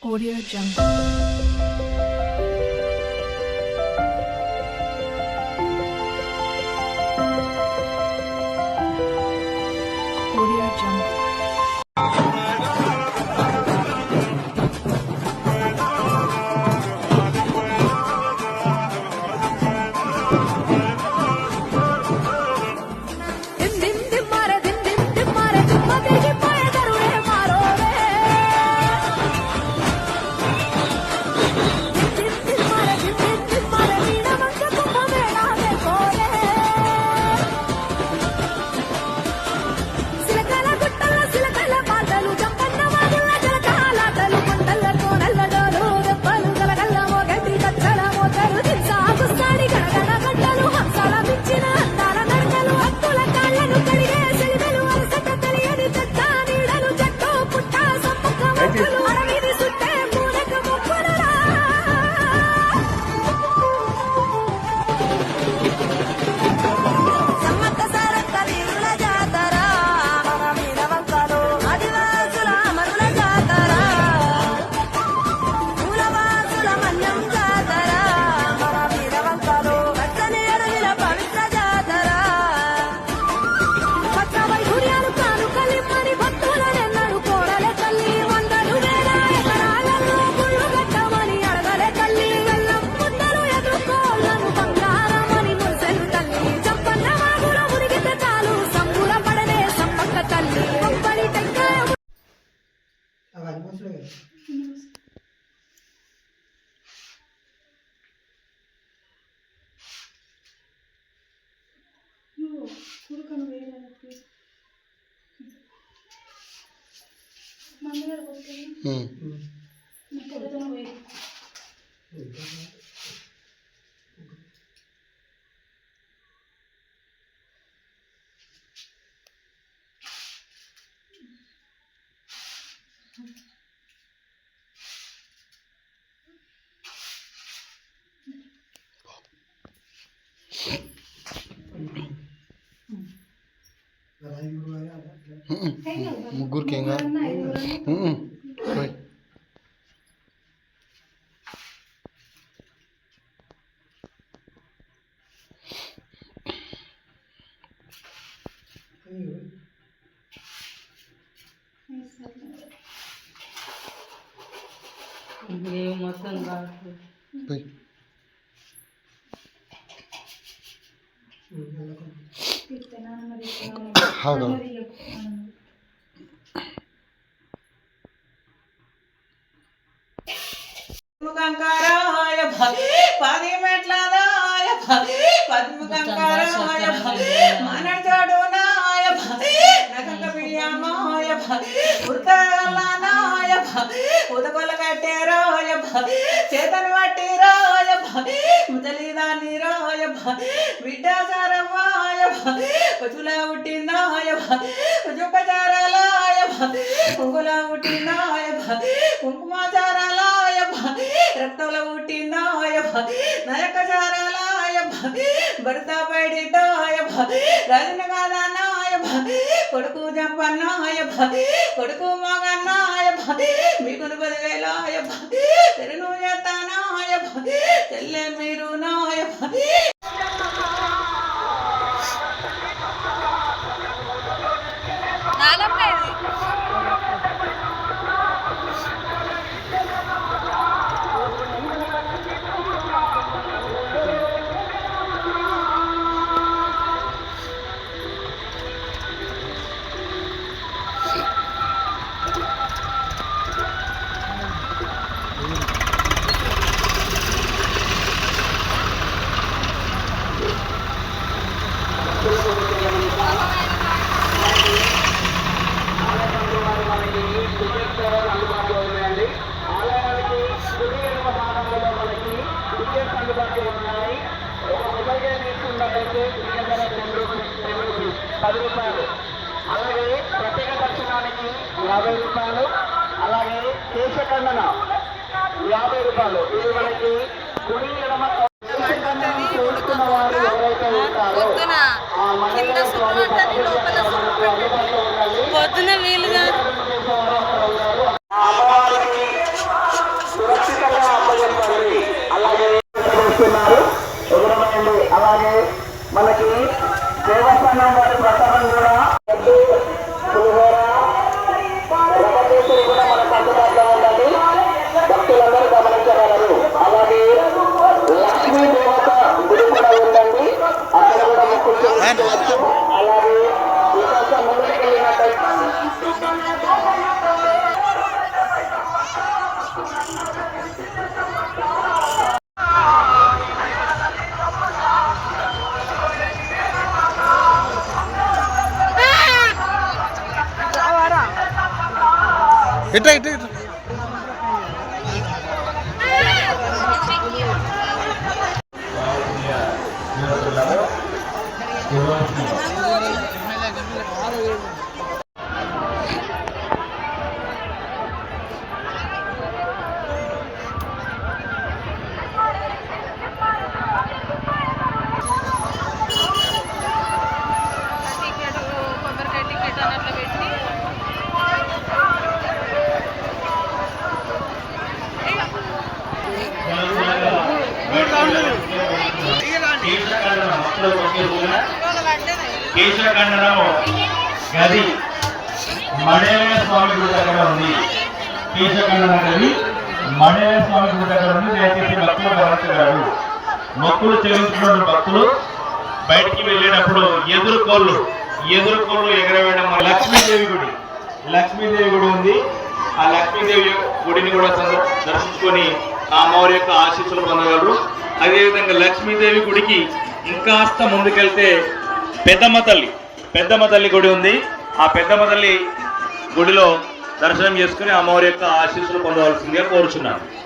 Audio Jungle. మందులు కొడుతుంది mugur kayak enggak mm -mm. ಹೌದು ముఖంకారాయ పది మెట్లాదాయ పది ముఖంకారాయ మనచాడు నాయ నగల పిడియామాయ ఉత్తగల్లానాయ ఉదకొల కట్టేరాయ చేతను పట్టిరాయ ముదలిదాని రాయ విడ్డాచారమాయ పశుల ఉట్టినాయ పశుపచారాలాయ కుంకుల ఉట్టినాయ కుంకు నరకచారాలాయ భర్త పడితాయ రజనగాదానాయ కొడుకు జంపన్నాయ కొడుకు మగన్నాయ మీకు బదిలేలాయ తెరును చేతానాయ చెల్లె మీరు నాయ పది రూపాయలు. అలాగే ప్రత్యేక దర్శనానికి యాభై రూపాయలు. అలాగే కేశఖండన యాభై రూపాయలు. ఇది మనకి కుడి ఎడమ এটা এটা এটা కేశఖండనము గది మడేవ స్వామి గుడి దగ్గర ఉంది. కేశఖండన గది మడేవ స్వామి గుడి దగ్గర ఉంది. దయచేసి భక్తులు గమనించగలరు. మొక్కులు చెల్లించుకున్న భక్తులు బయటికి వెళ్ళేటప్పుడు ఎదురు కోళ్ళు ఎదురు కోళ్ళు ఎగరవేయడం లక్ష్మీదేవి గుడి లక్ష్మీదేవి గుడి ఉంది. ఆ లక్ష్మీదేవి గుడిని కూడా దర్శించుకొని అమ్మవారి యొక్క ఆశీస్సులు పొందగలరు. అదేవిధంగా లక్ష్మీదేవి గుడికి ఇంకాస్త ముందుకెళ్తే పెద్దమ్మ తల్లి. పెద్దమ్మ తల్లి గుడి ఉంది. ఆ పెద్దమ్మ తల్లి గుడిలో దర్శనం చేసుకుని అమ్మవారి యొక్క ఆశీస్సులు పొందవలసిందిగా కోరుచున్నాను.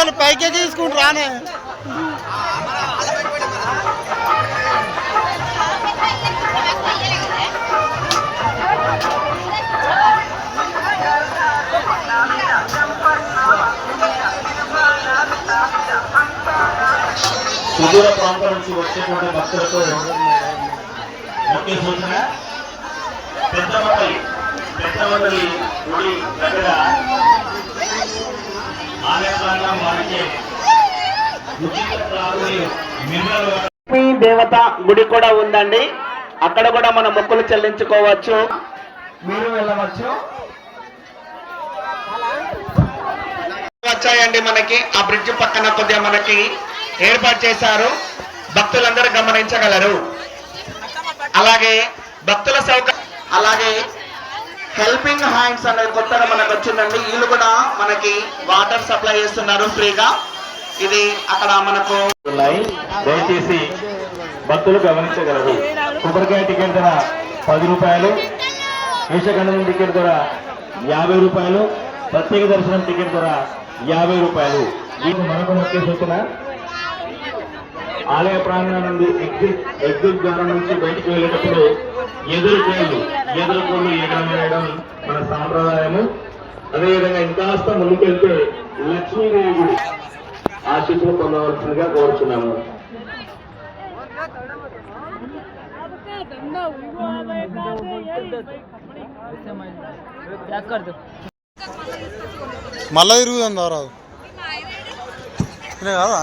దొంగలు పైకే తీసుకుంటు రానే. సుదూర ప్రాంతం నుంచి వచ్చేటువంటి భక్తులకు ముఖ్య సూచన పెద్దమతలి పెద్దమతలి గుడి దగ్గర లక్ష్మీ దేవత గుడి కూడా ఉందండి. అక్కడ కూడా మన మొక్కులు చెల్లించుకోవచ్చు. మీరు వెళ్ళవచ్చు. వచ్చాయండి మనకి. ఆ బ్రిడ్జ్ పక్కన కొద్దిగా మనకి ఏర్పాటు చేశారు. భక్తులందరూ గమనించగలరు. అలాగే భక్తుల సౌకర్యం అలాగే హెల్పింగ్ హ్యాండ్స్ అనేది కొత్తగా మనకు వచ్చిందండి. వీళ్ళు కూడా మనకి వాటర్ సప్లై చేస్తున్నారు ఫ్రీగా. ఇది అక్కడ మనకు ఉన్నాయి దయచేసి భక్తులు గమనించగలరు. కొబ్బరికాయ టికెట్ ధర పది రూపాయలు. వేషగంధం టికెట్ ధర యాభై రూపాయలు. ప్రత్యేక దర్శనం టికెట్ ధర యాభై రూపాయలు. దీనికి మనకు ముఖ్య సూచన. ఆలయ ప్రాంగణం నుండి ఎగ్జిట్ ఎగ్జిట్ ద్వారా నుంచి బయటికి వెళ్ళేటప్పుడు ఎదురు కోళ్ళు ఎదురు కోళ్ళు ఎగరం వేయడం మన సాంప్రదాయము. అదేవిధంగా ఇంకాస్త ముందుకెళ్తే లక్ష్మీదేవి గుడి ఆశీస్సులు పొందవలసిందిగా కోరుచున్నాము. మళ్ళా తిరుగుదాం ద్వారా ఇలా కాదా?